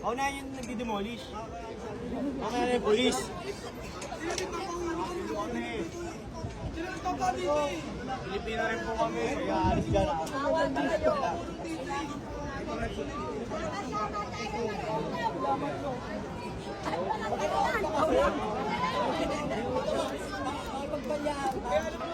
Ako na yung nagdi-demolish. Ako na yung police. Pilipino rin po kami. Kaya alis ka na. mataas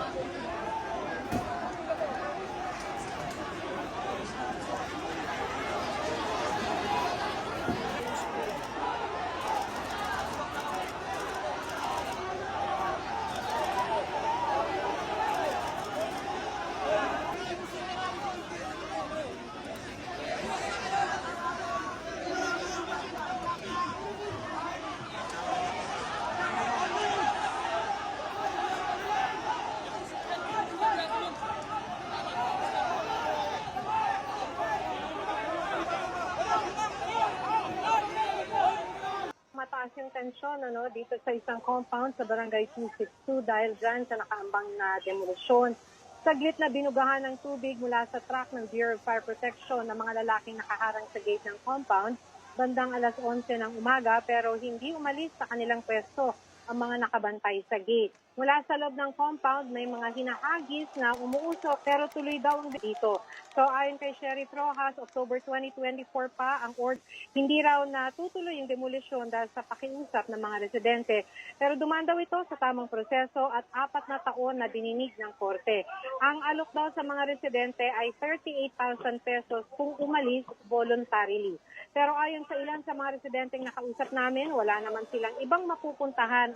yung tensyon ano, dito sa isang compound sa barangay 262 dahil dyan sa nakaambang na demolisyon. Saglit na binugahan ng tubig mula sa truck ng Bureau of Fire Protection ng mga lalaking nakaharang sa gate ng compound bandang alas 11 ng umaga pero hindi umalis sa kanilang pwesto ang mga nakabantay sa gate. Mula sa loob ng compound, may mga hinahagis na umuusok pero tuloy daw ang dito. So ayon kay Sheriff Rojas, October 2024 pa ang order. Hindi raw na tutuloy yung demolisyon dahil sa pakiusap ng mga residente. Pero dumaan daw ito sa tamang proseso at apat na taon na dininig ng korte. Ang alok daw sa mga residente ay 38,000 pesos kung umalis voluntarily. Pero ayon sa ilan sa mga residenteng nakausap namin, wala naman silang ibang mapupuntahan